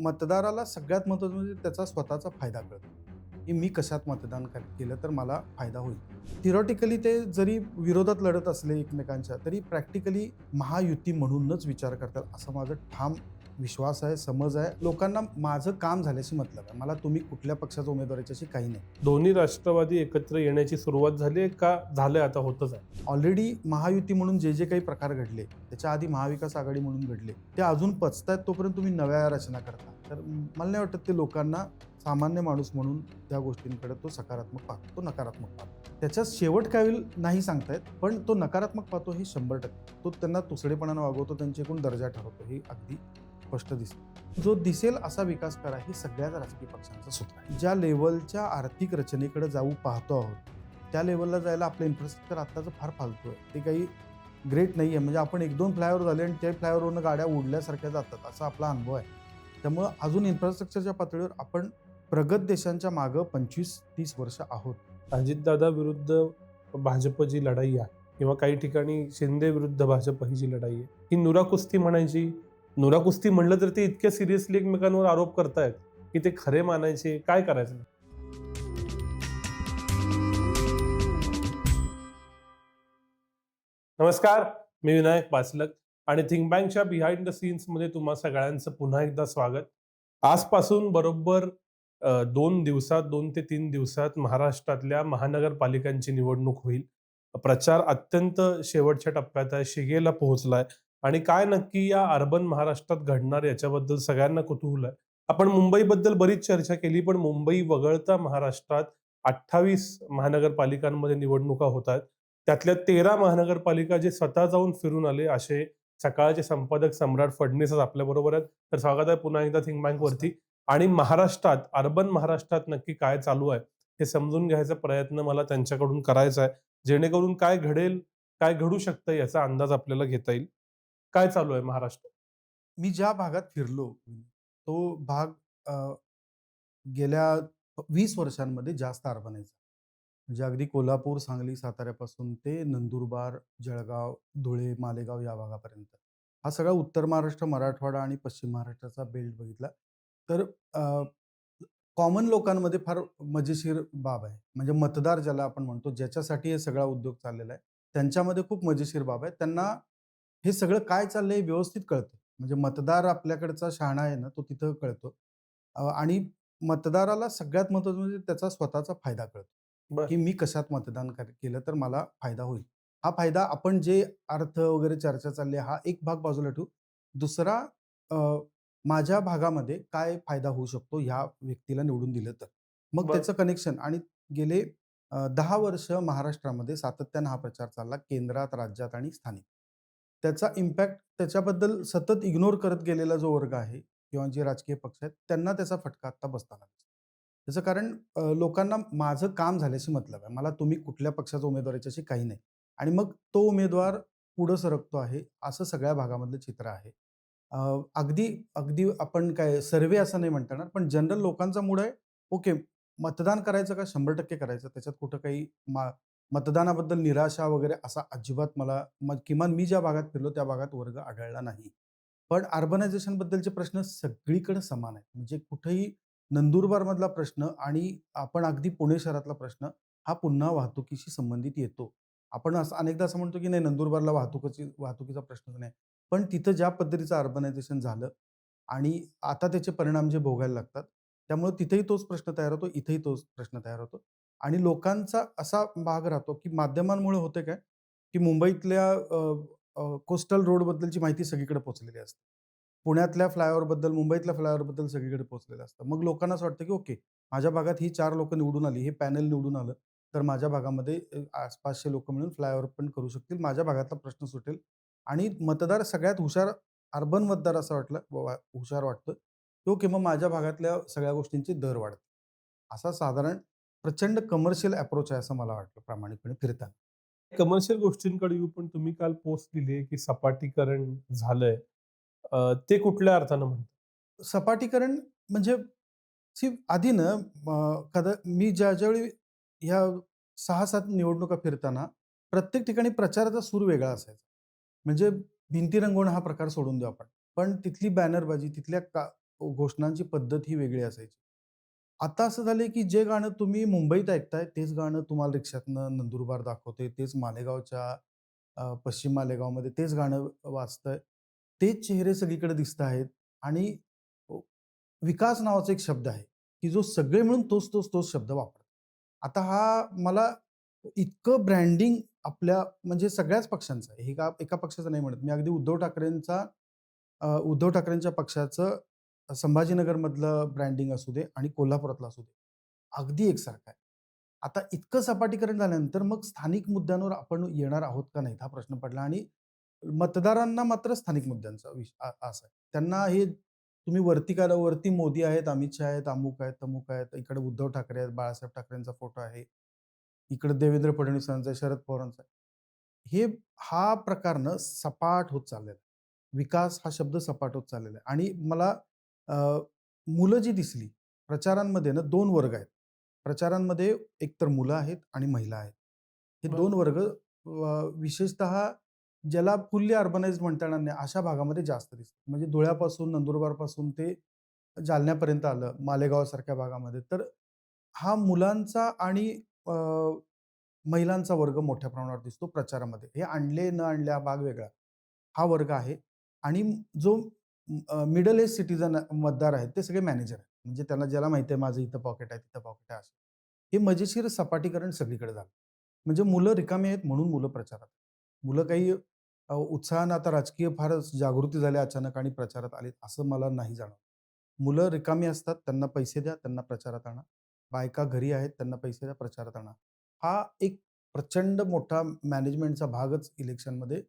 मतदाराला सगळ्यात महत्त्वाचं म्हणजे त्याचा स्वतःचा फायदा कळतो. की मी कशात मतदान केलं तर मला फायदा होईल. थिरॉटिकली ते जरी विरोधात लढत असले एकमेकांच्या तरी प्रॅक्टिकली महायुती म्हणूनच विचार करतात असं माझं ठाम विश्वास आहे समज आहे. लोकांना माझं काम झाल्याशी मतलब आहे. मला तुम्ही कुठल्या पक्षाचा उमेदवार याच्याशी काही नाही. दोन्ही राष्ट्रवादी एकत्र येण्याची सुरुवात झाली आहे का झालंय आता होतच आहे. ऑलरेडी महायुती म्हणून जे जे काही प्रकार घडले त्याच्या आधी महाविकास आघाडी म्हणून घडले ते अजून पचतायत तोपर्यंत तुम्ही नव्या रचना करता. तर मला नाही वाटत ते लोकांना सामान्य माणूस म्हणून त्या गोष्टींकडे तो सकारात्मक पाहतो तो नकारात्मक पाहतो. त्याच्यात शेवट काय होईल नाही सांगतायत पण तो नकारात्मक पाहतो हे शंभर टक्के. तो त्यांना तुसडेपणानं वागवतो त्यांचे एकूण दर्जा ठरवतो हे अगदी स्पष्ट दिसतो. जो दिसेल असा विकास करा ही सगळ्याच राजकीय पक्षांचा सूत्र आहे. ज्या लेवलच्या आर्थिक रचनेकडे जाऊ पाहतो आहोत त्या लेवलला जायला आपलं इन्फ्रास्ट्रक्चर आत्ताचं फार फालतू आहे. ते काही ग्रेट नाही आहे म्हणजे आपण एक दोन फ्लायओव्हर झाले आणि त्या फ्लायओव्हरवरून गाड्या उडल्यासारख्या जातात असा आपला अनुभव आहे. त्यामुळं अजून इन्फ्रास्ट्रक्चरच्या पातळीवर आपण प्रगत देशांच्या मागं पंचवीस तीस वर्ष आहोत. अजितदादा विरुद्ध भाजप जी लढाई आहे किंवा काही ठिकाणी शिंदे विरुद्ध भाजप ही जी लढाई आहे ही नुरा कुस्ती म्हणायची नुरा कुस्ती म्हणलं तर ते इतक्या सिरियसली एकमेकांवर आरोप करतायत की ते खरे मानायचे काय करायचं? नमस्कार मी विनायक पाचलक आणि थिंक बँकच्या बिहाइंड द सीन्समध्ये तुम्हा सगळ्यांचं पुन्हा एकदा स्वागत. आजपासून बरोबर दोन दिवसात दोन ते तीन दिवसात महाराष्ट्रातल्या महानगरपालिकांची निवडणूक होईल. प्रचार अत्यंत शेवटच्या टप्प्यात आहे शिगेला पोहोचलाय. आणि काय नक्की या अर्बन महाराष्ट्रात घडणार याच्याबद्दल सगळ्यांना कुतूहल आहे. आपण मुंबईबद्दल बरीच चर्चा केली पण मुंबई वगळता महाराष्ट्रात अठ्ठावीस महानगरपालिकांमध्ये निवडणुका होत आहेत. त्यातल्या तेरा महानगरपालिका जे स्वतः जाऊन फिरून आले असे सकाळचे संपादक सम्राट फडणवीस आपल्या बरोबर आहेत. तर स्वागत आहे पुन्हा एकदा थिंक बँक वरती. आणि महाराष्ट्रात अर्बन महाराष्ट्रात नक्की काय चालू आहे हे समजून घ्यायचा प्रयत्न मला त्यांच्याकडून करायचा आहे. जेणेकरून काय घडेल काय घडू शकतं याचा अंदाज आपल्याला घेता येईल. काय चालू आहे महाराष्ट्रात मी ज्या भागात फिरलो तो भाग अ, गेल्या वीस वर्षांमध्ये जास्त अर्बनायचा म्हणजे अगदी कोल्हापूर सांगली साताऱ्यापासून ते नंदुरबार जळगाव धुळे मालेगाव या भागापर्यंत. हा सगळा उत्तर महाराष्ट्र मराठवाडा आणि पश्चिम महाराष्ट्राचा बेल्ट बघितला तर कॉमन लोकांमध्ये फार मजेशीर बाब आहे. म्हणजे मतदार ज्याला आपण म्हणतो ज्याच्यासाठी हे सगळा उद्योग चाललेला आहे त्यांच्यामध्ये खूप मजेशीर बाब आहे. त्यांना हे सगळं काय चाललंय व्यवस्थित कळतं. म्हणजे मतदार आपल्याकडचा शहाणा आहे ना तो तिथं कळतो. अ, आणि मतदाराला सगळ्यात महत्त्वाचं म्हणजे त्याचा स्वतःचा फायदा कळतो बर. की मी कशात मतदान कर- केलं तर मला फायदा होईल. हा फायदा आपण जे अर्थ वगैरे चर्चा चालली आहे, हा एक भाग बाजूला ठेवू. दुसरा अ, माझ्या भागामध्ये काय फायदा होऊ शकतो ह्या व्यक्तीला निवडून दिलं तर. मग बर. त्याचं कनेक्शन आणि गेले अ, दहा वर्ष महाराष्ट्रामध्ये सातत्यानं हा प्रचार चालला केंद्रात राज्यात आणि स्थानिक. त्याचा इम्पॅक्ट त्याच्याबद्दल सतत इग्नोर करत गेलेला जो वर्ग आहे किंवा जे राजकीय पक्ष आहेत त्यांना त्याचा फटका आत्ता बसताना दिसतो. त्याचं कारण लोकांना माझं काम झाल्याशी मतलब आहे. मला तुम्ही कुठल्या पक्षाचा उमेदवार याच्याशी काही नाही. आणि मग तो उमेदवार पुढं सरकतो आहे असं सगळ्या भागामधलं चित्र आहे. अगदी अगदी आपण काय सर्वे असं नाही म्हणता येणार पण जनरल लोकांचा मूड आहे ओके मतदान करायचं का? शंभर टक्के करायचं. त्याच्यात कुठं काही मा मतदानाबद्दल निराशा वगैरे असा अजिबात मला म किमान मी ज्या भागात फिरलो त्या भागात वर्ग आढळला नाही. पण अर्बनायझेशनबद्दलचे प्रश्न सगळीकडे समान आहेत. म्हणजे कुठेही नंदुरबारमधला प्रश्न आणि आपण अगदी पुणे शहरातला प्रश्न हा पुन्हा वाहतुकीशी संबंधित येतो. आपण असं अनेकदा असं म्हणतो की नाही नंदुरबारला वाहतुकीची वाहतुकीचा प्रश्नच नाही. पण तिथं ज्या पद्धतीचं अर्बनायझेशन झालं आणि आता त्याचे परिणाम जे भोगायला लागतात त्यामुळे तिथेही तोच प्रश्न तयार होतो इथेही तोच प्रश्न तयार होतो. आणि लोकांचा असा भाग राहतो की माध्यमांमुळे होते काय? की मुंबईतल्या कोस्टल रोडबद्दलची माहिती सगळीकडे पोहोचलेली असते. पुण्यातल्या फ्लायओव्हरबद्दल मुंबईतल्या फ्लायओव्हरबद्दल सगळीकडे पोहोचलेलं असतं. मग लोकांना असं वाटतं की ओके माझ्या भागात ही चार लोक निवडून आली हे पॅनल निवडून आलं तर माझ्या भागामध्ये आसपासचे लोक मिळून फ्लायओव्हर पण करू शकतील माझ्या भागातला प्रश्न सुटेल. आणि मतदार सगळ्यात हुशार अर्बन मतदार असं वाटलं वा- हुशार वाटतं की ओके मग माझ्या भागातल्या सगळ्या गोष्टींचे दर वाढतात असा साधारण प्रचंड कमर्शियल अप्रोच आहे असं मला वाटलं प्रामाणिकपणे फिरताना. कमर्शियल गोष्टींकडे येऊ पण तुम्ही काल पोस्ट दिली की सपाटीकरण झालंय. ते कुठल्या अर्थानं म्हणतात? सपाटीकरण म्हणजे आधी ना कदा मी ज्या ज्यावेळी ह्या सहा सात निवडणुका फिरताना प्रत्येक ठिकाणी प्रचाराचा सूर वेगळा असायचा. म्हणजे भिंती रंगवणं हा प्रकार सोडून देऊ आपण. पण तिथली बॅनरबाजी तिथल्या का घोषणांची पद्धत ही वेगळी असायची. आता असं झालंय, की जे गाणं तुम्ही मुंबईत ऐकताय, तेच गाणं तुम्हाला रिक्षातनं नंदुरबार दाखवते तेच मालेगावच्या अ, पश्चिम मालेगावमध्ये तेच गाणं वाजतंय. तेच चेहरे सगळीकडे दिसत आहेत आणि अ, विकास नावाचा एक शब्द आहे, की जो सगळे मिळून तोच, तोच, तोच शब्द वापरतात. आता हा मला इतकं ब्रँडिंग आपल्या म्हणजे सगळ्याच पक्षांचं आहे. हे का एका पक्षाचं नाही म्हणत. मी अगदी उद्धव ठाकरेंचा अ, उद्धव ठाकरेंच्या पक्षाचं संभाजीनगरमधलं ब्रँडिंग असू दे आणि कोल्हापुरातलं असू दे. अगदी एकसारखं आहे. आता इतकं सपाटीकरण झाल्यानंतर मग स्थानिक मुद्द्यांवर आपण येणार आहोत का नाहीत हा प्रश्न पडला आणि मतदारांना मात्र स्थानिक मुद्द्यांचा विष असा आहे. त्यांना हे तुम्ही वरती करा, वरती मोदी आहेत, अमित शहा आहेत, अमुक आहेत, तमुक आहेत. इकडे उद्धव ठाकरे आहेत, बाळासाहेब ठाकरेंचा फोटो आहे. इकडे देवेंद्र फडणवीसांचा आहे, शरद पवारांचा आहे. हे हा प्रकारनं सपाट होत चाललेला आहे. विकास हा शब्द सपाट होत चाललेला आहे आणि मला मुलं जी दिसली प्रचारांमध्ये ना 2 वर्ग आहेत. प्रचारांमध्ये एकतर मुलं आहेत आणि महिला आहेत. हे. 2 वर्ग विशेषतः ज्याला फुल्ली अर्बनाइज्ड म्हणता येणार नाही, अशा भागामध्ये जास्त दिसतात. म्हणजे धुळ्यापासून, नंदुरबारपासून ते जालन्यापर्यंत आलं, मालेगावसारख्या भागामध्ये. तर हा मुलांचा आणि महिलांचा वर्ग मोठ्या प्रमाणावर दिसतो प्रचारामध्ये. हे आणले न आणले हा भाग वेगळा. हा वर्ग आहे आणि जो मिडल एज सिटीजन मतदार आहेत, ते सगळे मॅनेजर आहेत. म्हणजे त्यांना ज्याला माहिती आहे माझं इथं पॉकेट आहे, तिथं पॉकेट आहे असं. हे मजेशीर सपाटीकरण सगळीकडे झालं. म्हणजे मुलं रिकामी आहेत म्हणून मुलं प्रचारात. मुलं काही उत्साहानं आता राजकीय फारच जागृती झाली अचानक आणि प्रचारात आलीत असं मला नाही जाणवत. मुलं रिकामी असतात, त्यांना पैसे द्या, त्यांना प्रचारात आणा. बायका घरी आहेत, त्यांना पैसे द्या, प्रचारात आणा. हा एक प्रचंड मोठा मॅनेजमेंटचा भागच इलेक्शनमध्ये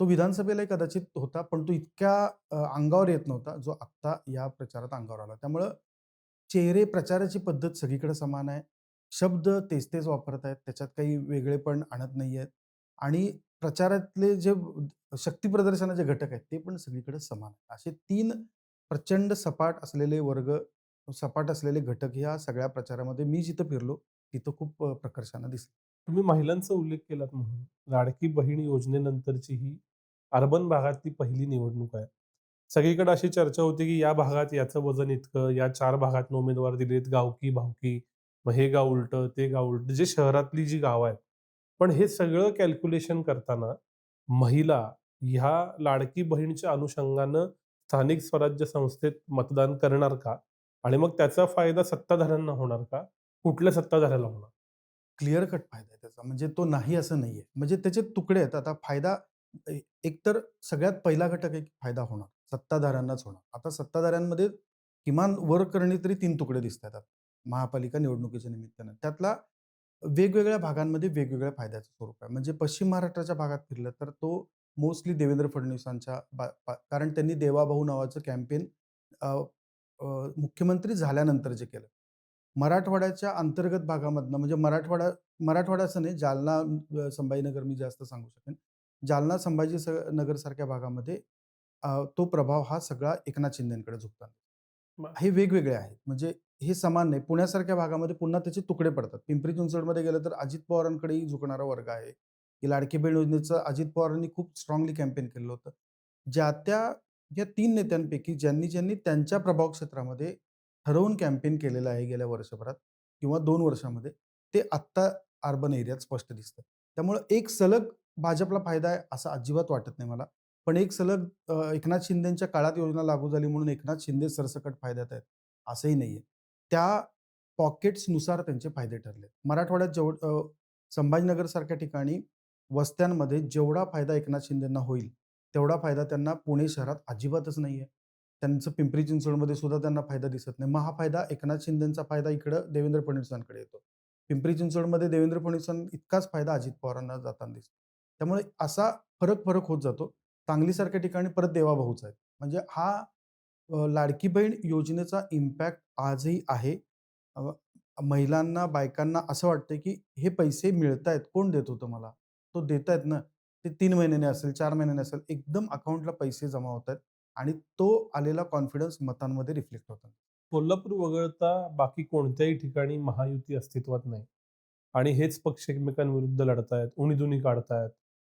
तो विधानसभेलाही कदाचित होता, पण तो इतक्या अंगावर येत नव्हता, जो आत्ता या प्रचारात अंगावर आला. त्यामुळं चेहरे प्रचाराची पद्धत सगळीकडे समान आहे. शब्द तेच-तेच वापरत आहेत. त्याच्यात काही वेगळेपण आणत नाही आहेत आणि प्रचारातले जे शक्ती प्रदर्शनाचे घटक आहेत, ते पण सगळीकडे समान आहेत. असे तीन प्रचंड सपाट असलेले वर्ग, सपाट असलेले घटक ह्या सगळ्या प्रचारामध्ये मी जिथं फिरलो, तिथं खूप प्रकर्षानं दिसले. तुम्ही महिलांचा उल्लेख केलात म्हणून. लाडकी बहीण योजनेनंतरची ही अर्बन भागातली पहिली निवडणूक आहे. सगळीकडे अशी चर्चा होती, की या भागात याचं वजन इतकं, या चार भागात उमेदवार दिलेत, गावकी-भावकी, मग हे गाव उलटं, ते गाव उलट जे शहरातली जी गावं आहेत. पण हे सगळं कॅल्क्युलेशन करताना महिला ह्या लाडकी बहीणच्या अनुषंगानं स्थानिक स्वराज्य संस्थेत मतदान करणार का? आणि मग त्याचा फायदा सत्ताधाऱ्यांना होणार का? कुठल्या सत्ताधाऱ्याला होणार? क्लिअर कट फायदा आहे त्याचा. म्हणजे तो नाही असं नाहीये. म्हणजे त्याचे तुकडे आहेत. आता फायदा एकतर सगळ्यात पहिला घटक आहे, की फायदा होणार. सत्ताधाऱ्यांनाच होणार. आता सत्ताधाऱ्यांमध्ये किमान वर करणे तरी तीन तुकडे दिसत आहेत महापालिका निवडणुकीच्या निमित्तानं. त्यातला वेगवेगळ्या भागांमध्ये वेगवेगळ्या फायद्याचं स्वरूप आहे. म्हणजे पश्चिम महाराष्ट्राच्या भागात फिरलं तर तो मोस्टली देवेंद्र फडणवीसांच्या बा कारण त्यांनी देवाभाऊ नावाचं कॅम्पेन मुख्यमंत्री झाल्यानंतर जे केलं. मराठवाड्याच्या अंतर्गत भागामधनं म्हणजे मराठवाडा मराठवाडा असं नाही, जालना, संभाजीनगर मी जास्त सांगू शकेन. जालना, संभाजी स नगरसारख्या भागामध्ये तो प्रभाव हा सगळा एकनाथ शिंदेकडे झुकताना. बरं. हे वेगवेगळे आहेत. म्हणजे हे समान नाही. पुण्यासारख्या भागामध्ये पुन्हा त्याचे तुकडे पडतात. पिंपरी चिंचवडमध्ये गेलं तर अजित पवारांकडेही झुकणारा वर्ग आहे. की लाडकी बहीण योजनेचं अजित पवारांनी खूप स्ट्राँगली कॅम्पेन केलेलं होतं. ज्या त्या या 3 नेत्यांपैकी ज्यांनी, ज्यांनी त्यांच्या प्रभाव क्षेत्रामध्ये ठरवून कॅम्पेन केलेलं आहे गेल्या वर्षभरात किंवा दोन वर्षामध्ये, ते आत्ता अर्बन एरियात स्पष्ट दिसतं. त्यामुळं एक सलग भाजपला फायदा आहे असं अजिबात वाटत नाही मला. पण एक सलग एकनाथ शिंदेच्या काळात योजना लागू झाली म्हणून एकनाथ शिंदे सरसकट फायद्यात आहेत, असंही नाहीये. त्या पॉकेट्सनुसार त्यांचे फायदे ठरले. मराठवाड्यात जेव संभाजीनगरसारख्या ठिकाणी वस्त्यांमध्ये जेवढा फायदा एकनाथ शिंदेंना होईल, तेवढा फायदा त्यांना पुणे शहरात अजिबातच नाही आहे त्यांचं पिंपरी चिंचवडमध्ये सुद्धा त्यांना फायदा दिसत नाही. मग हा फायदा एकनाथ शिंदेचा फायदा इकडं देवेंद्र फडणवीसांकडे येतो. पिंपरी चिंचवडमध्ये देवेंद्र फडणवीसांइतकाच फायदा अजित पवारांना जाताना दिसतो. त्यामुळे असा फरक-फरक होत जातो. सांगलीसारख्या ठिकाणी परत देवाभाऊच आहेत. म्हणजे हा लाडकी बहीण योजनेचा इम्पॅक्ट आजही आहे. महिलांना, बायकांना असं वाटतं की हे पैसे मिळत आहेत कोण देत होतं मला? तो आहेत ना. ते तीन महिन्याने असेल, चार महिन्याने असेल, एकदम अकाउंटला पैसे जमा होत आहेत आणि तो आलेला कॉन्फिडन्स मतांमध्ये रिफ्लेक्ट होतो. कोल्हापूर वगळता बाकी कोणत्याही ठिकाणी महायुती अस्तित्वात नाही. आणि हेच पक्ष एकमेकांविरुद्ध लढतायत, उणी-दुणी काढतायत.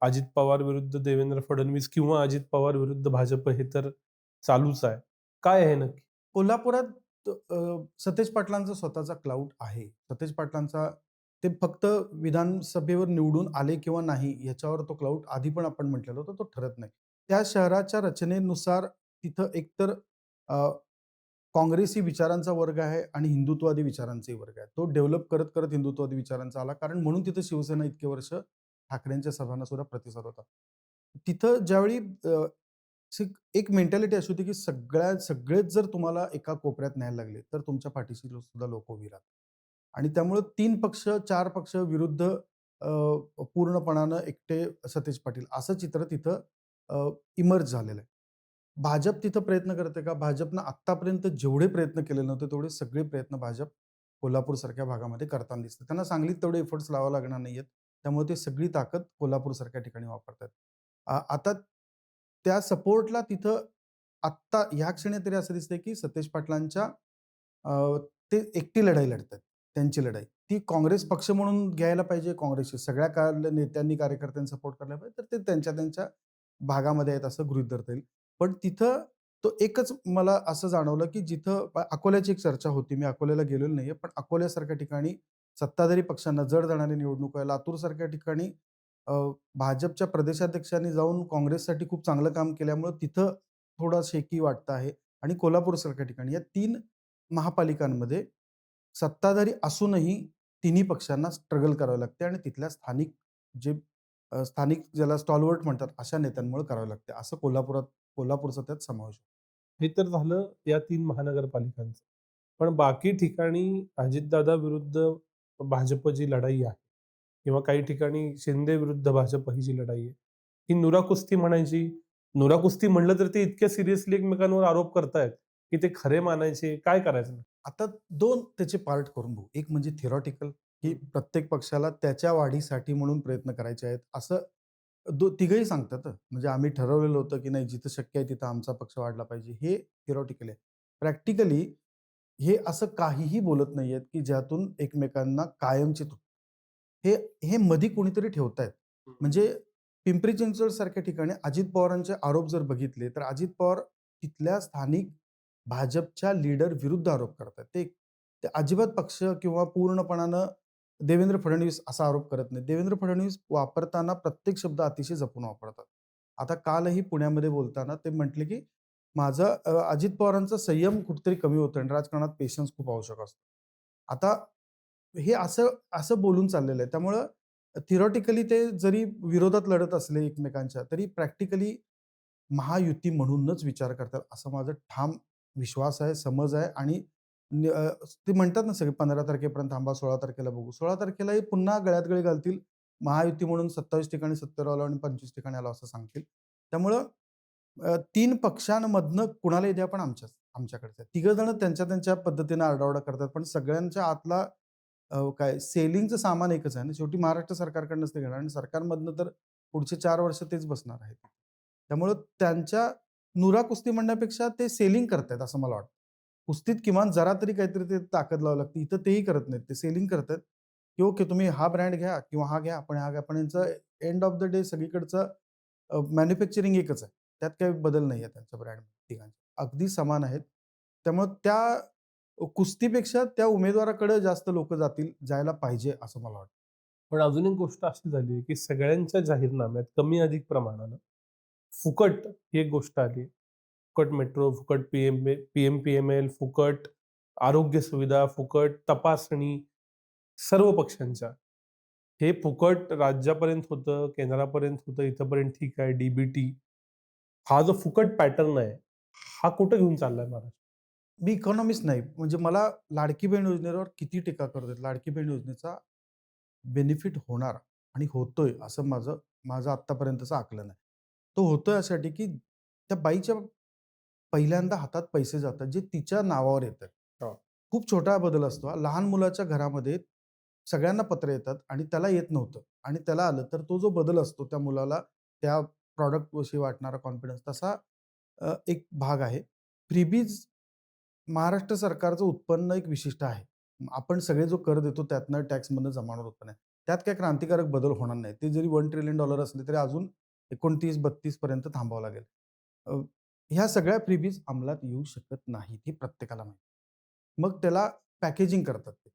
अजित पवार विरुद्ध देवेंद्र फडणवीस किंवा अजित पवार विरुद्ध भाजप हे तर चालूच आहे. काय आहे नक्की? कोल्हापुरात सतेज पाटलांचा स्वतःचा क्लाउड आहे. सतेज पाटलांचा ते फक्त विधानसभेवर निवडून आले किंवा नाही ह्याच्यावर तो क्लाउड आधी पण आपण म्हटलेलं होतं, तो ठरत नाही. त्या शहराच्या रचनेनुसार तिथं एकतर काँग्रेसी विचारांचा वर्ग आहे आणि हिंदुत्ववादी विचारांचाही वर्ग आहे. तो डेव्हलप करत-करत हिंदुत्ववादी विचारांचा आला. कारण म्हणून तिथं शिवसेना इतके वर्ष ठाकरेंच्या सभांना सुद्धा प्रतिसाद होता. तिथं ज्यावेळी एक मेंटॅलिटी अशी होती, की सगळ्या सगळेच जर तुम्हाला एका कोपऱ्यात न्यायला लागले, तर तुमच्या पाठीशी सुद्धा लोक उभी राहतात. आणि त्यामुळं तीन पक्ष, चार पक्ष विरुद्ध पूर्णपणानं एकटे सतेज पाटील असं चित्र तिथं इमर्ज झालेलं आहे. भाजप तिथं प्रयत्न करते का? भाजपनं आत्तापर्यंत जेवढे प्रयत्न केले नव्हते, तेवढे सगळे प्रयत्न भाजप कोल्हापूरसारख्या भागामध्ये करताना दिसते. त्यांना सांगलीत तेवढे एफर्ट्स लावा लागणार नाही आहेत त्यामुळे ते सगळी ताकद कोल्हापूरसारख्या ठिकाणी वापरतात आता त्या सपोर्टला तिथं आत्ता ह्या क्षणी तरी असं दिसतंय, की सतेज पाटलांच्या ते एकटी लढाई लढतात त्यांची लढाई. ती काँग्रेस पक्ष म्हणून घ्यायला पाहिजे, काँग्रेसची सगळ्या नेत्यांनी, कार्यकर्त्यांनी सपोर्ट करायला पाहिजे, तर ते त्यांच्या त्यांच्या भागामध्ये आहेत असं गृहित धरता येईल. पण तिथं तो एकच मला असं जाणवलं, की जिथं अकोल्याची एक चर्चा होती. मी अकोल्याला गेलेलो नाहीये. पण अकोल्यासारख्या ठिकाणी सत्ताधारी पक्षांना जड जाणारी निवडणूक आहे. लातूरसारख्या ठिकाणी भाजपच्या प्रदेशाध्यक्षांनी जाऊन काँग्रेससाठी खूप चांगलं काम केल्यामुळं तिथं थोडा शेकी वाटतं आहे. आणि कोल्हापूरसारख्या ठिकाणी या तीन महापालिकांमध्ये सत्ताधारी असूनही तिन्ही पक्षांना स्ट्रगल करावं लागते आणि तिथल्या स्थानिक जे अ, स्थानिक ज्याला स्टॉलवर्ट म्हणतात, अशा नेत्यांमुळे करावं लागते. असं कोल्हापुरात कोल्हापूरचा त्यात समावेश आहे. हे तर झालं या 3 महानगरपालिकांचं. पण बाकी ठिकाणी अजितदादा विरुद्ध भाजपची लढाई आहे किंवा काही ठिकाणी शिंदे विरुद्ध भाजप ही जी लढाई आहे, ही नुरा कुस्ती म्हणायची. नुरा कुस्ती म्हटलं तर ते इतक्या सिरियसली एकमेकांवर आरोप करतायत, की ते खरे मानायचे. काय करायचं? आता 2 त्याचे पार्ट करून बघू. एक म्हणजे थिअरॉटिकल, की प्रत्येक पक्षाला त्याच्या वाढीसाठी म्हणून प्रयत्न करायचे आहेत. असं दो तिघंही सांगतात. म्हणजे आम्ही ठरवलेलं होतं, की नाही जिथं शक्य आहे तिथं आमचा पक्ष वाढला पाहिजे. हे थिअरॉटिकल आहे. प्रॅक्टिकली हे असं काहीही बोलत नाहीयेत, की ज्यातून एकमेकांना कायमची हे हे मधी कोणीतरी ठेवतायत. म्हणजे पिंपरी चिंचवडसारख्या ठिकाणी अजित पवारांचे आरोप जर बघितले, तर अजित पवार तिथल्या स्थानिक भाजपच्या लीडर विरुद्ध आरोप करतायत. ते ते अजिबात पक्ष किंवा पूर्णपणानं देवेंद्र फडणवीस असा आरोप करत नाही देवेंद्र फडणवीस वापरताना प्रत्येक शब्द अतिशय जपून वापरतात. आता कालही पुण्यामध्ये बोलताना ते म्हटले, की माझं अजित पवारांचा संयम कुठेतरी कमी होतो आणि राजकारणात पेशन्स खूप आवश्यक असतो. आता हे असं असं बोलून चाललेलं आहे. त्यामुळं थिरॉटिकली ते जरी विरोधात लढत असले एकमेकांच्या, तरी प्रॅक्टिकली महायुती म्हणूनच विचार करतात, असं माझा ठाम विश्वास आहे, समज आहे आणि ते म्हणतात ना सगळे 15 तारखेपर्यंत थांबा, 16 तारखेला बघू. 16 तारखेलाही पुन्हा गळ्यात गळी घालतील. महायुती म्हणून 27 ठिकाणी सत्तर आलो आणि 25 ठिकाणी आलो असं सांगतील. त्यामुळं तीन पक्षांमधनं कुणालाही द्या पण आमच्याच आमच्याकडचं आहे. तिघं जण त्यांच्या त्यांच्या पद्धतीनं आरडाओरडा करतात. पण सगळ्यांच्या आतला काय सेलिंगचं सामान एकच आहे ना. शेवटी महाराष्ट्र सरकारकडूनच ते घेणार आणि सरकारमधनं तर पुढचे चार वर्ष तेच बसणार आहेत. त्यामुळं त्यांच्या नुरा कुस्ती म्हणण्यापेक्षा ते सेलिंग करतायत असं मला वाटतं. कुस्तीत किमान जरा तरी काहीतरी ते ताकद लावावी लागते. इथं तेही करत नाहीत. ते सेलिंग करतात की ओके तुम्ही हा ब्रँड घ्या किंवा हा घ्या, पण हा घ्या. पण यांचं एंड ऑफ द डे सगळीकडचं मॅन्युफॅक्चरिंग एकच आहे. त्यात काही बदल नाही आहे त्यांचं ब्रँड तिघांचे. अगदी समान आहेत. त्यामुळं त्या कुस्तीपेक्षा त्या उमेदवाराकडे जास्त लोक जातील, जायला पाहिजे असं मला वाटतं. पण अजून एक गोष्ट अशी झाली आहे, की सगळ्यांच्या जाहीरनाम्यात कमी अधिक प्रमाणानं फुकट ही एक गोष्ट आली फुकट मेट्रो, फुकट P M P M P M L फुकट आरोग्य सुविधा, फुकट तपासणी सर्व पक्षांच्या. हे फुकट राज्यापर्यंत होतं, केंद्रापर्यंत होतं, इथंपर्यंत ठीक आहे. डी-बी-टी. हा जो फुकट पॅटर्न आहे, हा कुठं घेऊन चाललाय महाराष्ट्र? मी इकॉनॉमिस्ट नाही. म्हणजे मला लाडकी बहीण योजनेवर किती टीका करू लाडकी बहीण योजनेचा बेनिफिट होणार आणि होतोय असं माझं माझं आत्तापर्यंतचं आकलन आहे. तो होतोय यासाठी, की त्या बाईच्या पहिल्यांदा हातात पैसे जातात, जे तिच्या नावावर येतात. हो. खूप छोटा बदल असतो. लहान मुलाच्या घरामध्ये सगळ्यांना पत्र येतात आणि त्याला येत नव्हतं आणि त्याला आलं, तर तो जो बदल असतो त्या मुलाला त्या प्रॉडक्टविषयी वाटणारा कॉन्फिडन्स तसा एक भाग आहे. फ्रीबीज महाराष्ट्र सरकारचं उत्पन्न एक विशिष्ट आहे. आपण सगळे जो कर देतो त्यातनं टॅक्समधनं जमा होणारं उत्पन्न आहे. त्यात काही क्रांतिकारक बदल होणार नाही. ते जरी $1 ट्रिलियन असले तरी अजून 29-32 पर्यंत थांबावं लागेल. ह्या सगळ्या फ्रीबीज अंमलात येऊ शकत नाहीत, हे प्रत्येकाला माहिती मग त्याला पॅकेजिंग करतात ते.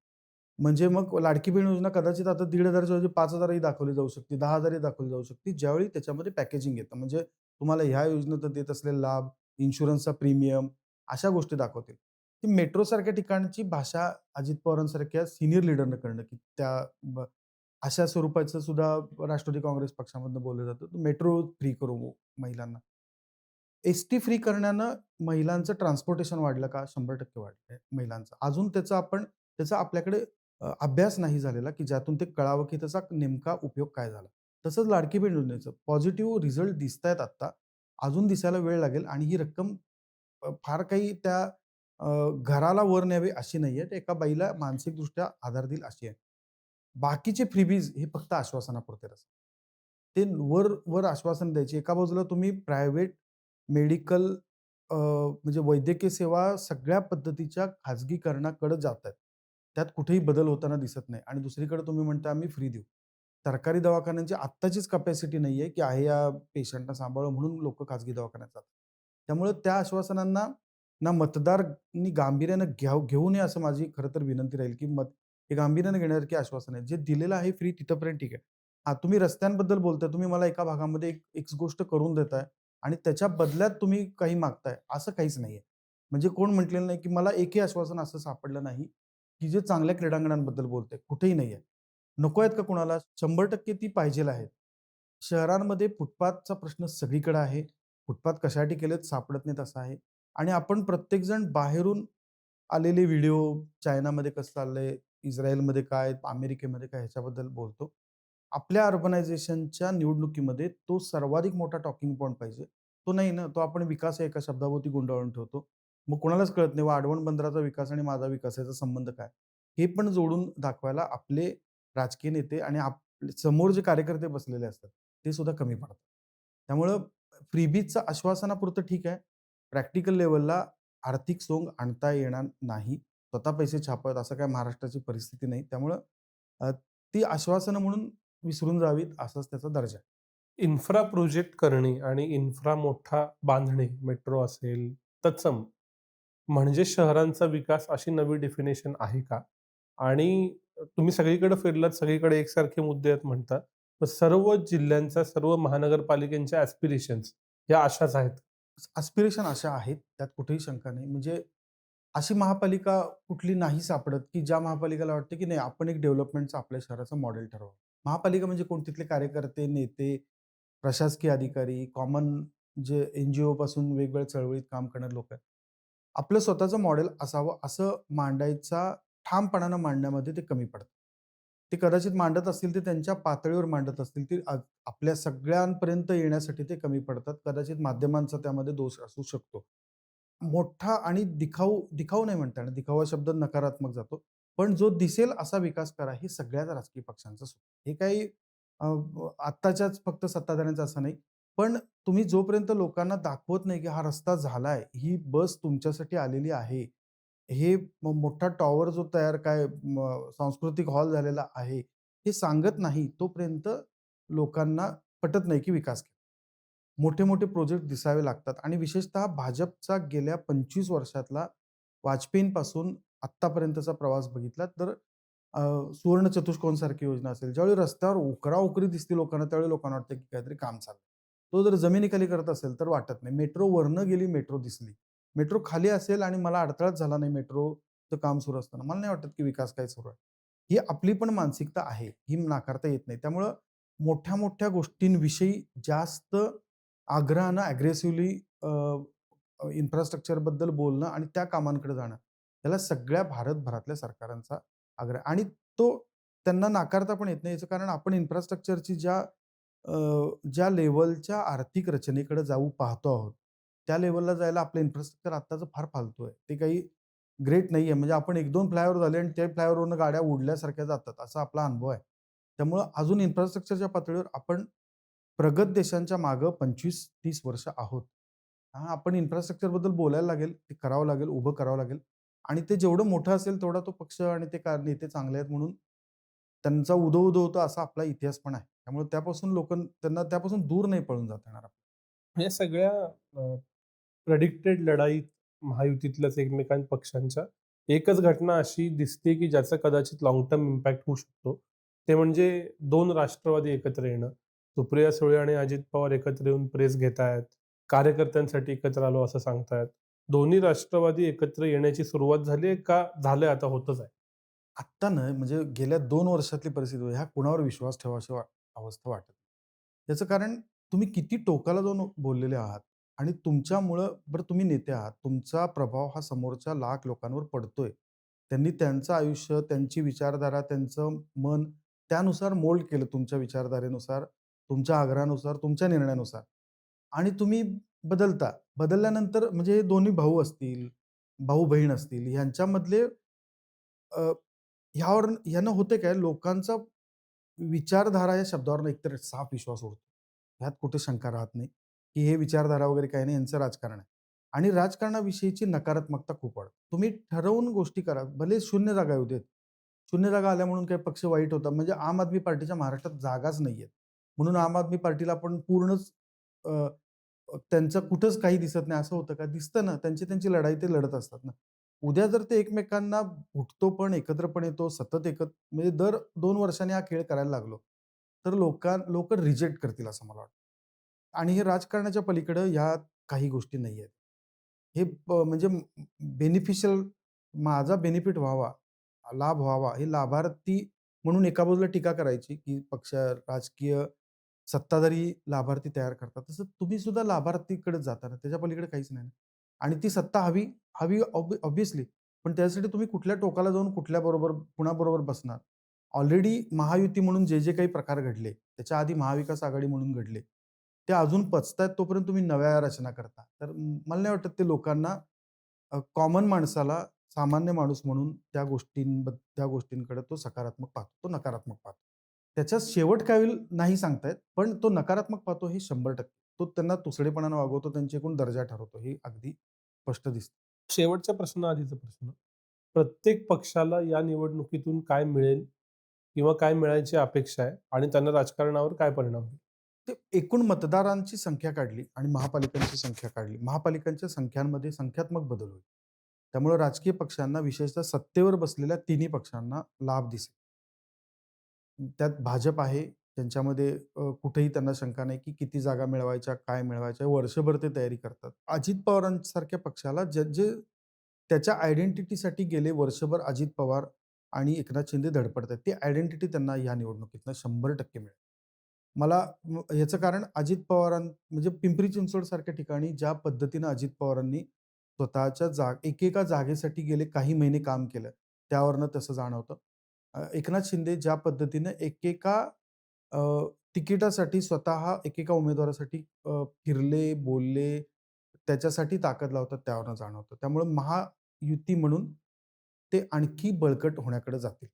म्हणजे मग लाडकी बहीण योजना कदाचित आता 1,500च्या ऐवजी पाच हजारही दाखवली जाऊ शकते, दहा हजारही दाखवली जाऊ शकते, ज्यावेळी त्याच्यामध्ये पॅकेजिंग येतं. म्हणजे तुम्हाला ह्या योजनेत देत असलेले लाभ, इन्शुरन्सचा प्रीमियम अशा गोष्टी दाखवतील. ती मेट्रोसारख्या ठिकाणची भाषा अजित पवारांसारख्या सिनियर लीडरनं करणं, की त्या अशा स्वरूपाचं सुद्धा राष्ट्रवादी काँग्रेस पक्षामधनं बोललं जातं. मेट्रो फ्री करू महिलांना. एस-टी फ्री करण्यानं महिलांचं ट्रान्सपोर्टेशन वाढलं का? शंभर टक्के वाढलं महिलांचं. अजून त्याचा आपण त्याचा आपल्याकडे अभ्यास नाही झालेला, की ज्यातून ते कळावं, की त्याचा नेमका उपयोग काय झाला. तसंच लाडकी बहीण योजनेचं पॉझिटिव्ह रिझल्ट दिसत आहेत आत्ता. अजून दिसायला वेळ लागेल आणि ही रक्कम फार काही त्या घराला वर न्यावी अशी नाही आहे एका बाईला मानसिकदृष्ट्या आधार देईल अशी आहे. बाकीचे फ्रीबीज हे फक्त आश्वासनापुरते असतात. ते वर वर आश्वासन द्यायचे एका बाजूला तुम्ही प्रायव्हेट मेडिकल अ, म्हणजे वैद्यकीय सेवा सगळ्या पद्धतीच्या खाजगीकरणाकडे आहेत त्यात कुठेही बदल होताना दिसत नाही आणि दुसरीकडे तुम्ही म्हणता आम्ही फ्री देऊ. सरकारी दवाखान्यांची आत्ताचीच कॅपॅसिटी नाहीये, की आहे या पेशंटला सांभाळू म्हणून लोकं खाजगी दवाखान्यात जातात. त्यामुळे त्या आश्वासनांना ना मतदारांनी गांभीर्यानं घ्याव घेऊ नये असं माझी खरं तर विनंती राहील, की मत हे गांभीर्यानं घेण्यासारखी आश्वासन आहे. जे दिलेलं आहे फ्री तिथपर्यंत ठीक आहे. हां, तुम्ही रस्त्यांबद्दल बोलताय. तुम्ही मला एका भागामध्ये एक एक गोष्ट करून देताय आणि त्याच्या बदल्यात तुम्ही काही मागताय, असं काहीच नाही आहे म्हणजे कोण म्हटलेलं नाही, की मला एकही आश्वासन असं सापडलं नाही, की जे चांगल्या क्रीडांगणांबद्दल बोलते कुठेही नाही आहे नको आहेत का कुणाला? 100% ती पाहिजेल आहेत. शहरांमध्ये फुटपाथचा प्रश्न सगळीकडे आहे. फुटपाथ कशासाठी केलेत सापडत नाहीत असं आहे आणि आपण प्रत्येकजण बाहेरून आलेले व्हिडिओ, चायनामध्ये कसं चाललंय, इस्रायलमध्ये काय, अमेरिकेमध्ये काय ह्याच्याबद्दल बोलतो. आपल्या अर्बनायझेशनच्या निवडणुकीमध्ये तो सर्वाधिक मोठा टॉकिंग पॉईंट पाहिजे. तो नाही ना, तो आपण विकास एका शब्दाभोवती गुंडाळून ठेवतो. मग कोणालाच कळत नाही वाढवण बंदराचा विकास आणि माझा विकास याचा संबंध काय? हे पण जोडून दाखवायला आपले राजकीय नेते आणि आपले समोर जे कार्यकर्ते बसलेले असतात, ते सुद्धा कमी पडतात. त्यामुळं फ्रीबीजचं आश्वासनापुरतं ठीक आहे. प्रॅक्टिकल लेवलला आर्थिक सोंग आणता येणार नाही. स्वतः पैसे छापत असं काय महाराष्ट्राची परिस्थिती नाही. त्यामुळं ती आश्वासनं म्हणून विसरून जावीत असाच त्याचा दर्जा. इन्फ्रा प्रोजेक्ट करणे आणि इन्फ्रा मोठा बांधणे, मेट्रो असेल, तत्सम म्हणजे शहरांचा विकास अशी नवी डेफिनेशन आहे का? आणि तुम्ही सगळीकडे फिरलात, सगळीकडे एकसारखे मुद्दे आहेत म्हणतात. तर सर्व जिल्ह्यांच्या, सर्व महानगरपालिकांच्या ॲस्पिरेशन्स ह्या अशाच आहेत. ॲस्पिरेशन अशा आहेत, त्यात कुठेही शंका नाही. म्हणजे अशी महापालिका कुठली नाही सापडत, की ज्या महापालिकेला वाटते, की नाही आपण एक डेव्हलपमेंटचं आपल्या शहराचं मॉडेल ठरवावं. महापालिका म्हणजे कोण? तिथले कार्यकर्ते, नेते, प्रशासकीय अधिकारी, कॉमन जे एन-जी-ओपासून वेगवेगळ्या चळवळीत काम करणारे लोक आहेत. आपलं स्वतःचं मॉडेल असावं असं मांडायचा ठामपणानं मांडण्यामध्ये ते कमी पडतात. ते कदाचित मांडत असतील, ते त्यांच्या पातळीवर मांडत असतील. ते आपल्या सगळ्यांपर्यंत येण्यासाठी ते कमी पडतात. कदाचित माध्यमांचा त्यामध्ये दोष असू शकतो. मोठा आणि दिखाऊ दिखाऊ नाही म्हणता दिखावा शब्द नकारात्मक जातो. पण जो दिसेल असा विकास करा, हे सगळ्याच राजकीय पक्षांचं हे काही आत्ताच्याच फक्त सत्ताधाऱ्यांचं असं नाही. पण तुम्ही जोपर्यंत लोकांना दाखवत नाही, की हा रस्ता झालाय, ही बस तुमच्यासाठी आलेली आहे. हे मोठा टॉवर जो तयार काय सांस्कृतिक हॉल झालेला आहे, हे सांगत नाही, तोपर्यंत लोकांना पटत नाही, की विकास केला. मोठे-मोठे प्रोजेक्ट दिसावे लागतात आणि विशेषतः भाजपचा गेल्या 25 वर्षातला वाजपेयींपासून आत्तापर्यंतचा प्रवास बघितला तर सुवर्ण चतुष्कोनसारखी योजना असेल, ज्यावेळी रस्त्यावर उकरा-उकरी दिसते लोकांना, त्यावेळी लोकांना वाटतं, की काहीतरी काम चाललं तो जर जमिनीखाली करत असेल, तर वाटत नाही. मेट्रो वरनं गेली, मेट्रो दिसली. मेट्रो खाली असेल आणि मला अडथळाच झाला नाही मेट्रोचं काम सुरू असताना. मला नाही वाटत, की विकास काय सुरू आहे. ही आपली पण मानसिकता आहे. ही नाकारता येत नाही. त्यामुळं मोठ्या-मोठ्या गोष्टींविषयी जास्त आग्रहानं ॲग्रेसिव्हली इन्फ्रास्ट्रक्चरबद्दल बोलणं आणि त्या कामांकडे जाणं, याला सगळ्या भारतभरातल्या सरकारांचा आग्रह आणि तो त्यांना नाकारता पण येत नाही. याचं कारण आपण इन्फ्रास्ट्रक्चरची ज्या ज्या लेवलच्या आर्थिक रचनेकडे जाऊ पाहतो आहोत, त्या लेवलला जायला आपलं इन्फ्रास्ट्रक्चर आत्ताचं फार फालतू आहे. ते काही ग्रेट नाही आहे म्हणजे आपण 1-2 फ्लायओव्हर झाले आणि त्या फ्लायओव्हरवरनं गाड्या उडल्यासारख्या जातात, असा आपला अनुभव आहे. त्यामुळं अजून इन्फ्रास्ट्रक्चरच्या पातळीवर आपण प्रगत देशांच्या मागं 25-30 वर्ष आहोत. हा आपण इन्फ्रास्ट्रक्चरबद्दल बोलायला लागेल, ते करावं लागेल, उभं करावं लागेल आणि ते जेवढं मोठं असेल, तेवढा तो पक्ष आणि ते का नेते चांगले आहेत म्हणून त्यांचा उदो-उदो होतो असा आपला इतिहास पण आहे. त्यामुळे त्यापासून लोक त्यांना त्यापासून दूर नाही पळून जात येणार या सगळ्या प्रडिक्टेड प्रेडिक्टेड लढाईत महायुतीतल्याच एकमेकां पक्षांच्या एकच घटना अशी दिसते की ज्याचा कदाचित लाँग टर्म इम्पॅक्ट होऊ शकतो. ते म्हणजे दोन राष्ट्रवादी एकत्र येणं. सुप्रिया सुळे आणि अजित पवार एकत्र येऊन प्रेस घेतायत. कार्यकर्त्यांसाठी एकत्र आलो असं सांगतायत. दोन्ही राष्ट्रवादी एकत्र येण्याची सुरुवात झाली आहे का झालंय आता होतच आहे आत्ता ना म्हणजे गेल्या दोन वर्षातली परिस्थिती ह्या कुणावर विश्वास ठेवाशी वा अवस्था वाटत याचं कारण तुम्ही किती टोकाला जाऊन बोललेले आहात आणि तुमच्यामुळं बरं तुम्ही नेते आहात. तुमचा प्रभाव हा समोरच्या लाख लोकांवर पडतोय. त्यांनी त्यांचं आयुष्य, त्यांची विचारधारा, त्यांचं मन त्यानुसार मोल्ड केलं तुमच्या विचारधारेनुसार, तुमच्या आग्रहानुसार, तुमच्या निर्णयानुसार आणि तुम्ही बदलता. बदलल्यानंतर म्हणजे हे दोन्ही भाऊ असतील, भाऊ-बहीण असतील ह्यांच्यामधले अ, ह्यावरून ह्यानं होते काय लोकांचा विचारधारा या शब्दावर एकतर साफ विश्वास उडतो. ह्यात कुठे शंका राहत नाही, की हे विचारधारा वगैरे काही नाही यांचं राजकारण आहे. आणि राजकारणाविषयीची नकारात्मकता खूप वाढ तुम्ही ठरवून गोष्टी करा. भले शून्य जागा येऊ देत. शून्य जागा आल्या म्हणून काही पक्ष वाईट होता. म्हणजे आम आदमी पार्टीच्या महाराष्ट्रात जागाच नाही आहेत म्हणून आम आदमी पार्टीला आपण पूर्णच अ, त्यांचं कुठंच काही दिसत नाही असं होतं का? दिसतं ना. त्यांची त्यांची लढाई ते लढत असतात ना. उद्या जर ते एकमेकांना उठतो पण, एकत्रपणे येतो, सतत एकत्र म्हणजे दर दोन वर्षांनी हा खेळ करायला लागलो, तर लोकां लोक रिजेक्ट करतील असं मला वाटतं. आणि हे राजकारणाच्या पलीकडं ह्या काही गोष्टी नाही आहेत हे प म्हणजे बेनिफिशियल माझा बेनिफिट व्हावा, लाभ व्हावा, हे लाभार्थी म्हणून एका बाजूला टीका करायची, की पक्ष राजकीय सत्ताधारी लाभार्थी तयार करतात. तसं तुम्ही सुद्धा लाभार्थीकडे जाताना त्याच्या पलीकडे काहीच नाही आणि ती सत्ता हवी हवी ऑब्विसली पण त्यासाठी तुम्ही कुठल्या टोकाला जाऊन कुठल्याबरोबर कुणाबरोबर बसणार? ऑलरेडी महायुती म्हणून जे, जे काही प्रकार घडले, त्याच्या आधी महाविकास आघाडी म्हणून घडले. ते अजून पचतायत तोपर्यंत तुम्ही नव्या रचना करता. तर मला नाही वाटत ते लोकांना कॉमन माणसाला सामान्य माणूस म्हणून त्या गोष्टींबद त्या गोष्टींकडे तो सकारात्मक पाहतो, तो नकारात्मक पाहतो. त्याचा शेवट काय होईल नाही सांगता येत. पण तो नकारात्मक पाहतो हे 100% तो त्यांना तुसडेपणानं वागवतो, त्यांच्या एकूण दर्जा ठरवतो. हे अगदी स्पष्ट दिसतं. शेवटच्या प्रश्नाआधीचा प्रश्न. प्रत्येक पक्षाला या निवडणुकीतून काय मिळेल किंवा काय मिळायची अपेक्षा आहे आणि त्यांना राजकारणावर काय परिणाम होईल? ते एकूण मतदारांची संख्या काढली आणि महापालिकांची संख्या काढली. महापालिकांच्या संख्यांमध्ये संख्यात्मक बदल होईल. त्यामुळे राजकीय पक्षांना विशेषतः सत्तेवर बसलेल्या तिन्ही पक्षांना लाभ दिसेल. त्यात भाजप आहे. त्यांच्यामध्ये अ, कुठेही त्यांना शंका नाही, की किती जागा मिळवायच्या, काय मिळवायच्या, वर्षभर ते तयारी करतात. अजित पवारांसारख्या पक्षाला जे जे त्याच्या आयडेंटिटीसाठी गेले वर्षभर अजित पवार आणि एकनाथ शिंदे धडपडतायत. ती आयडेंटिटी त्यांना या निवडणुकीतनं 100% मिळेल. मला म याचं कारण अजित पवारां म्हणजे पिंपरी चिंचवड सारख्या ठिकाणी ज्या पद्धतीनं अजित पवारांनी स्वतःच्या जा एकेका जागेसाठी गेले काही महिने काम केलं, त्यावरनं तसं जाणवतं. एकनाथ शिंदे ज्या पद्धतीनं एकेका तिकिटासाठी स्वतः एकेका उमेदवारासाठी फिरले, बोलले, त्याच्यासाठी ताकद लावतात त्यावरनं जाणवतं. त्यामुळे महायुती म्हणून ते आणखी बळकट होण्याकडे जातील.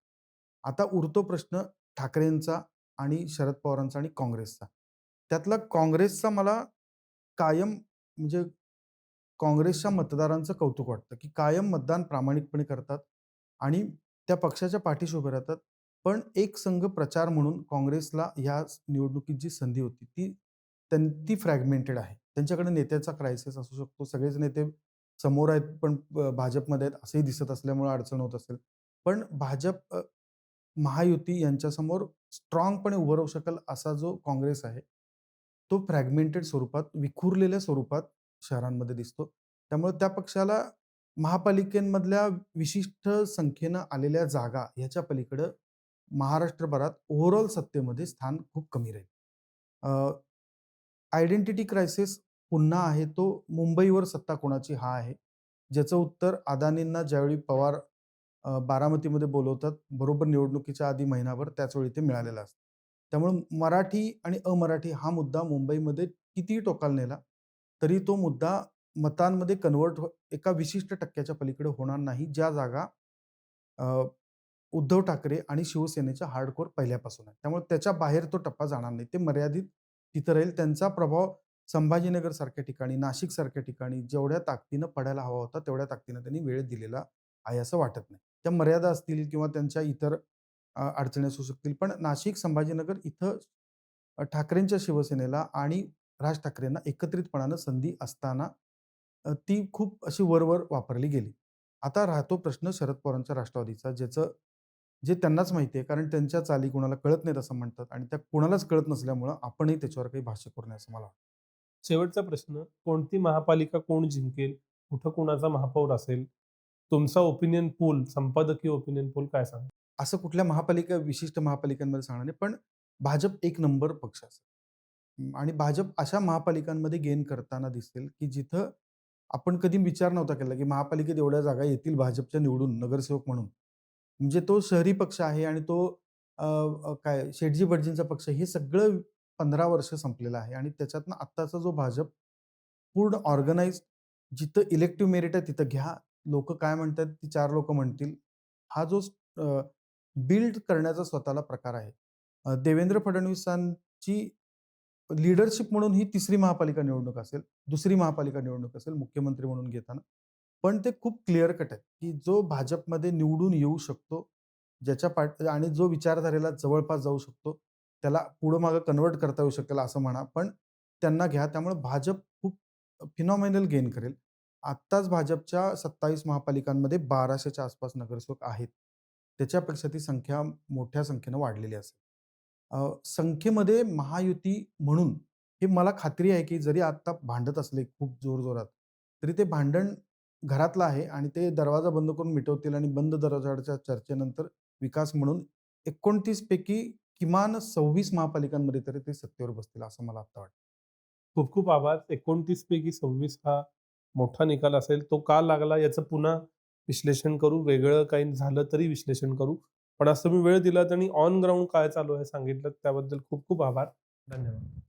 आता उरतो प्रश्न ठाकरेंचा आणि शरद पवारांचा आणि काँग्रेसचा. त्यातला काँग्रेसचा मला कायम म्हणजे काँग्रेसच्या मतदारांचं कौतुक वाटतं, की कायम मतदान प्रामाणिकपणे करतात आणि त्या पक्षाच्या पाठीशी उभे राहतात. पण एक संघ प्रचार म्हणून काँग्रेसला ह्या निवडणुकीत जी संधी होती, ती त्यां ती फ्रॅगमेंटेड आहे. त्यांच्याकडे नेत्याचा क्रायसिस असू शकतो. सगळेच नेते समोर आहेत, पण भाजपमध्ये आहेत असंही दिसत असल्यामुळे अडचण होत असेल. पण भाजप महायुती यांच्यासमोर स्ट्राँगपणे उभं राहू शकेल असा जो काँग्रेस आहे, तो फ्रॅगमेंटेड स्वरूपात, विखुरलेल्या स्वरूपात शहरांमध्ये दिसतो. त्यामुळे त्या पक्षाला महापालिकेमधल्या विशिष्ट संख्येनं आलेल्या जागा ह्याच्या पलीकडं महाराष्ट्रभरात ओव्हरऑल सत्तेमध्ये स्थान खूप कमी राहील. आयडेंटिटी क्रायसिस पुन्हा आहे तो मुंबईवर सत्ता कोणाची हा आहे. ज्याचं उत्तर अदानींना ज्यावेळी पवार बारामतीमध्ये बोलवतात, बरोबर निवडणुकीच्या आधी महिनाभर त्याचवेळी ते मिळालेलं असतं. त्यामुळे मराठी आणि अमराठी हा मुद्दा मुंबईमध्ये कितीही टोकाला नेला, तरी तो मुद्दा मतांमध्ये कन्व्हर्ट हो, एका विशिष्ट टक्क्याच्या पलीकडे होणार नाही. ज्या जागा उद्धव ठाकरे आणि शिवसेनेच्या हार्डकोर पहिल्यापासून आहे. त्यामुळे त्याच्या बाहेर तो टप्पा जाणार नाही. ते मर्यादित तिथं राहील. त्यांचा प्रभाव संभाजीनगर सारख्या ठिकाणी, नाशिक सारख्या ठिकाणी जेवढ्या ताकदीनं पडायला हवा होता, तेवढ्या ताकदीनं त्यांनी वेळ दिलेला आहे असं वाटत नाही. त्या मर्यादा असतील किंवा त्यांच्या इतर अडचणी असू शकतील. पण नाशिक, संभाजीनगर इथं ठाकरेंच्या शिवसेनेला आणि राज ठाकरेंना एकत्रितपणानं संधी असताना अ, ती खूप अशी वर-वर वापरली गेली. आता राहतो प्रश्न शरद पवारांच्या राष्ट्रवादीचा ज्याचं जे त्यांनाच माहिती आहे कारण त्यांच्या चाली कुणाला कळत नाहीत असं म्हणतात आणि त्या कुणालाच कळत नसल्यामुळं आपणही त्याच्यावर काही भाष्य करू नये असं मला वाटतं. शेवटचा प्रश्न, कोणती महापालिका कोण जिंकेल? कुठं कुणाचा महापौर असेल? तुमचा ओपिनियन पोल, संपादकीय ओपिनियन पोल काय सांगेल? असं कुठल्या महापालिका विशिष्ट महापालिकांमध्ये सांगणार नाही, पण भाजप एक नंबर पक्ष असेल. आणि भाजप अशा महापालिकांमध्ये गेन करताना दिसेल, की जिथं आपण कधी विचार नव्हता केला, की महापालिकेत एवढ्या जागा येतील भाजपच्या निवडून नगरसेवक म्हणून. म्हणजे तो शहरी पक्ष आहे आणि तो काय शेटजी-भटजींचा पक्ष हे सगळं 15 वर्ष संपलेलं आहे आणि त्याच्यातनं आत्ताचा जो भाजप पूर्ण ऑर्गनाइज्ड जिथं इलेक्टिव्ह मेरिट आहे तिथं घ्या. लोकं काय म्हणतात ती चार लोकं म्हणतील. हा जो बिल्ड करण्याचा स्वतःला प्रकार आहे. देवेंद्र फडणवीसांची लीडरशिप म्हणून ही तिसरी महापालिका निवडणूक असेल, दुसरी महापालिका निवडणूक असेल मुख्यमंत्री म्हणून घेताना. पण ते खूप क्लिअर कट आहे, की जो भाजपमध्ये निवडून येऊ शकतो, ज्याच्या पाठ आणि जो विचारधारेला जवळपास जाऊ शकतो, त्याला पुढं-मागं कन्व्हर्ट करता येऊ शकेल असं म्हणा, पण त्यांना घ्या. त्यामुळे भाजप खूप फिनॉमिनल गेन करेल. आत्ताच भाजपच्या 27 महापालिकांमध्ये 1200च्या आसपास नगरसेवक आहेत. त्याच्यापेक्षा ती संख्या मोठ्या संख्येनं वाढलेली असेल. संख्येमध्ये महायुती म्हणून हे मला खात्री आहे, की जरी आत्ता भांडत असले खूप जोरजोरात, तरी ते भांडण घरातलं आहे आणि ते दरवाजा बंद करून मिटवतील आणि बंद दरवाजाच्या चर्चेनंतर विकास म्हणून 29 पैकी किमान 26 महापालिकांमध्ये तरी ते सत्तेवर बसतील असं मला आत्ता वाटतं. खूप खूप आभार. 29 पैकी 26 हा मोठा निकाल असेल. तो का लागला याचं पुन्हा विश्लेषण करू. वेगळं काही झालं तरी विश्लेषण करू. पण आज तुम्ही वेळ दिलात आणि ऑन ग्राउंड काय चालू आहे सांगितलं त्याबद्दल खूप खूप आभार. धन्यवाद.